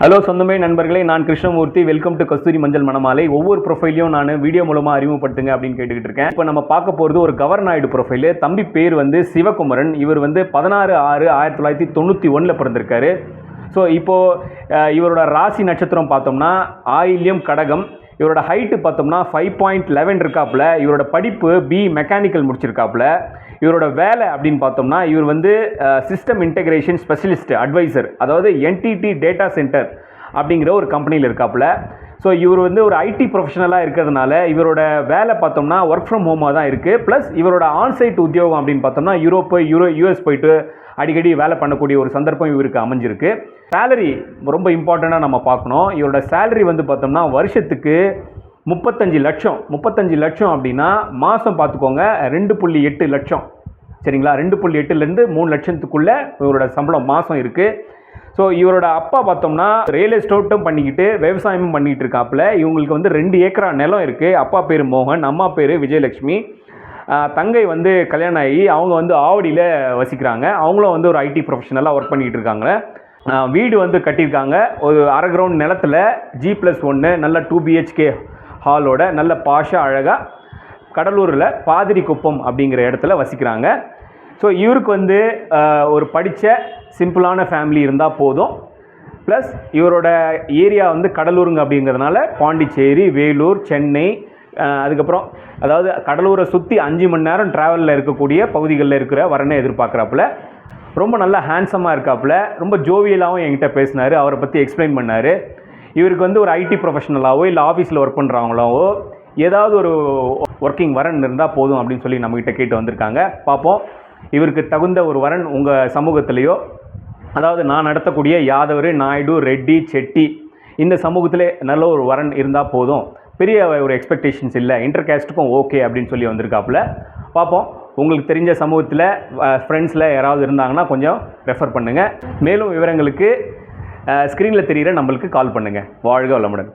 Hello சொந்தமே நண்பர்களே நான் கிருஷ்ணமூர்த்தி. வெல்கம் டு கஸ்தூரி மஞ்சள் மணமாலை ஒவ்வொரு ப்ரொஃபைலையும் நான் வீடியோ மூலமாக அறிமுகப்படுத்துங்க அப்படின்னு கேட்டுக்கிட்டு இருக்கேன். இப்போ நம்ம பார்க்க போகிறது ஒரு கவர்நாயுடு ப்ரொஃபைலு தம்பி பேர் வந்து சிவகுமரன். இவர் வந்து பதினாறு ஆறு ஆயிரத்தி தொள்ளாயிரத்தி தொண்ணூற்றி ஒன்றில் பிறந்திருக்காரு. ஸோ இப்போது இவரோட ராசி நட்சத்திரம் பார்த்தோம்னா ஆயில்யம் கடகம். இவரோட ஹைட்டு பார்த்தோம்னா ஃபைவ் பாயிண்ட் லெவன் இருக்காப்புல இவரோட படிப்பு பி மெக்கானிக்கல் முடிச்சிருக்காப்புல இவரோட வேலை அப்படின்னு பார்த்தோம்னா இவர் வந்து சிஸ்டம் இன்டெகிரேஷன் ஸ்பெஷலிஸ்ட் அட்வைசர் அதாவது என்டிடி டேட்டா சென்டர் அப்படிங்கிற ஒரு கம்பெனியில் இருக்காப்புல. ஸோ இவர் வந்து ஒரு ஐடி ப்ரொஃபஷனலாக இருக்கிறதுனால இவரோட வேலை பார்த்தோம்னா ஒர்க் ஃப்ரம் ஹோமாக தான் இருக்குது ப்ளஸ் இவரோட ஆன்சைட் உத்தியோகம் அப்படின்னு பார்த்தோம்னா யூரோப்பு யூரோ யூஎஸ் போயிட்டு அடிக்கடி வேலை பண்ணக்கூடிய ஒரு சந்தர்ப்பம் இவருக்கு அமைஞ்சிருக்கு. சேலரி ரொம்ப இம்பார்ட்டண்ட்டாக நம்ம பார்க்கணும். இவரோட சேலரி வந்து பார்த்தோம்னா வருஷத்துக்கு முப்பத்தஞ்சு லட்சம். முப்பத்தஞ்சு லட்சம் அப்படின்னா மாதம் பார்த்துக்கோங்க ரெண்டு புள்ளி எட்டு லட்சம். சரிங்களா? ரெண்டு புள்ளி எட்டுலேருந்து மூணு லட்சத்துக்குள்ளே இவரோட சம்பளம் மாதம் இருக்குது ஸோ இவரோட அப்பா பார்த்தோம்னா ரியல் எஸ்டேட்டும் பண்ணிக்கிட்டு விவசாயமும் பண்ணிக்கிட்டு இருக்காப்புல. இவங்களுக்கு வந்து ரெண்டு ஏக்கரா நிலம் இருக்குது அப்பா பேர் மோகன் அம்மா பேர் விஜயலட்சுமி. தங்கை வந்து கல்யாணம் ஆகி அவங்க வந்து ஆவடியில் வசிக்கிறாங்க. அவங்களும் வந்து ஒரு ஐடி ப்ரொஃபஷனலாக ஒர்க் பண்ணிக்கிட்டு இருக்காங்க. வீடு வந்து கட்டியிருக்காங்க. ஒரு அரை கிரவுண்ட் நிலத்தில் ஜி ப்ளஸ் ஒன்று நல்ல டூ பிஹெச்கே ஹாலோட நல்ல பாஷா அழகாக கடலூரில் பாதிரி குப்பம் அப்படிங்கிற இடத்துல வசிக்கிறாங்க. ஸோ இவருக்கு வந்து ஒரு படித்த சிம்பிளான ஃபேமிலி இருந்தால் போதும். ப்ளஸ் இவரோட ஏரியா வந்து கடலூருங்க அப்படிங்கிறதுனால பாண்டிச்சேரி வேலூர் சென்னை அதுக்கப்புறம் அதாவது கடலூரை சுற்றி அஞ்சு மணி நேரம் ட்ராவலில் இருக்கக்கூடிய பகுதிகளில் இருக்கிற வரனை எதிர்பார்க்குறாப்புல. ரொம்ப நல்லா ஹேண்ட்ஸமாக இருக்காப்புல. ரொம்ப ஜோவியலாகவும் என்கிட்ட பேசினார். அவரை பற்றி எக்ஸ்பிளைன் பண்ணார். இவருக்கு வந்து ஒரு ஐடி ப்ரொஃபஷனலாகவோ இல்லை ஆஃபீஸில் ஒர்க் பண்ணுறவங்களாவோ ஏதாவது ஒரு ஒர்க்கிங் வரன் இருந்தால் போதும் அப்படின்னு சொல்லி நம்மக்கிட்ட கேட்டு வந்திருக்காங்க. பார்ப்போம். இவருக்கு தகுந்த ஒரு வரன் உங்கள் சமூகத்திலேயோ அதாவது நான் நடத்தக்கூடிய யாதவர் நாயுடு ரெட்டி செட்டி இந்த சமூகத்தில் நல்ல ஒரு வரன் இருந்தால் போதும். பெரிய ஒரு எக்ஸ்பெக்டேஷன்ஸ் இல்லை. இன்டர் கேஸ்ட்டுக்கும் ஓகே அப்படின்னு சொல்லி வந்திருக்காப்புல. பார்ப்போம் உங்களுக்கு தெரிஞ்ச சமூகத்தில் ஃப்ரெண்ட்ஸில் யாராவது இருந்தாங்கன்னா கொஞ்சம் ரெஃபர் பண்ணுங்கள் மேலும் விவரங்களுக்கு ஸ்க்ரீனில் தெரிகிற நம்மளுக்கு கால் பண்ணுங்கள் வாழ்க வளமுடன்.